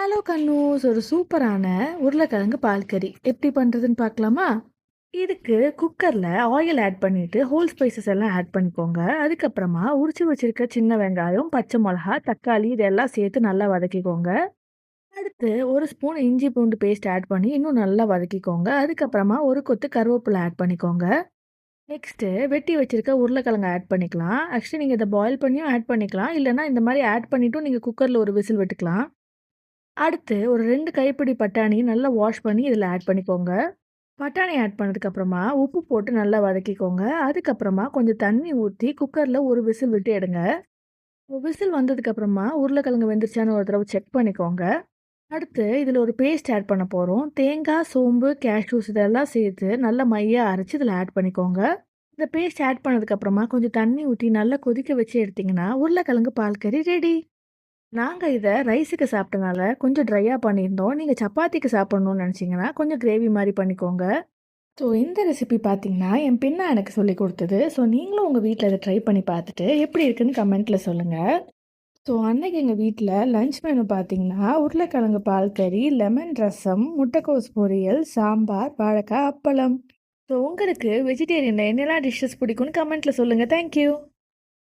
Hello கண்ணூஸ் ஒரு சூப்பரான உருளைக்கிழங்கு பால் கறி. எப்படி பண்ணுறதுன்னு பார்க்கலாமா? இதுக்கு குக்கரில் ஆயில் ஆட் பண்ணிவிட்டு ஹோல் ஸ்பைசஸ் எல்லாம் ஆட் பண்ணிக்கோங்க. அதுக்கப்புறமா உரிச்சு வச்சுருக்க சின்ன வெங்காயம் பச்சை மிளகா தக்காளி இதெல்லாம் சேர்த்து நல்லா வதக்கிக்கோங்க. அடுத்து ஒரு ஸ்பூன் இஞ்சி பூண்டு பேஸ்ட் ஆட் பண்ணி இன்னும் நல்லா வதக்கிக்கோங்க. அதுக்கப்புறமா ஒரு கொத்து கருவேப்பிலை ஆட் பண்ணிக்கோங்க. நெக்ஸ்ட்டு வெட்டி வச்சுருக்க உருளைக்கிழங்கு ஆட் பண்ணிக்கலாம். ஆக்சுவலி நீங்கள் இதை பாயில் பண்ணியும் ஆட் பண்ணிக்கலாம். இல்லைனா இந்த மாதிரி ஆட் பண்ணிவிட்டும் நீங்கள் குக்கரில் ஒரு விசில் விட்டுக்கலாம். அடுத்து ஒரு ரெண்டு கைப்பிடி பட்டாணி நல்லா வாஷ் பண்ணி இதில் ஆட் பண்ணிக்கோங்க. பட்டாணி ஆட் பண்ணதுக்கப்புறமா உப்பு போட்டு நல்லா வதக்கிக்கோங்க. அதுக்கப்புறமா கொஞ்சம் தண்ணி ஊற்றி குக்கரில் ஒரு விசில் விட்டு எடுங்க. விசில் வந்ததுக்கப்புறமா உருளைக்கிழங்கு வெந்துருச்சான்னு ஒரு தடவை செக் பண்ணிக்கோங்க. அடுத்து இதில் ஒரு பேஸ்ட் ஆட் பண்ண போகிறோம் தேங்காய் சோம்பு கேஷ்யூஸ் இதெல்லாம் சேர்த்து நல்லா மையாக அரைச்சி இதில் ஆட் பண்ணிக்கோங்க. இந்த பேஸ்ட் ஆட் பண்ணதுக்கப்புறமா கொஞ்சம் தண்ணி ஊற்றி நல்லா கொதிக்க வச்சு எடுத்திங்கன்னா உருளைக்கிழங்கு பால் கறி ரெடி நாங்கள் இதை ரைஸுக்கு சாப்பிட்டனால கொஞ்சம் ட்ரையாக பண்ணியிருந்தோம். நீங்கள் சப்பாத்திக்கு சாப்பிட்ணுன்னு நினச்சிங்கன்னா கொஞ்சம் கிரேவி மாதிரி பண்ணிக்கோங்க. ஸோ இந்த ரெசிபி பார்த்தீங்கன்னா என் பின்னா எனக்கு சொல்லி கொடுத்தது. ஸோ நீங்களும் உங்கள் வீட்டில் இதை ட்ரை பண்ணி பார்த்துட்டு எப்படி இருக்குன்னு கமெண்ட்டில் சொல்லுங்கள் ஸோ அன்னைக்கு எங்கள் வீட்டில் லஞ்ச் மெனு பார்த்தீங்கன்னா உருளைக்கிழங்கு பால் கறி லெமன் ரசம் முட்டைக்கோஸ் பொரியல் சாம்பார் வாழைக்காய் அப்பளம். ஸோ உங்களுக்கு வெஜிடேரியனில் என்னெல்லாம் டிஷ்ஷஸ் பிடிக்கும்னு கமெண்ட்டில் சொல்லுங்கள் தேங்க்யூ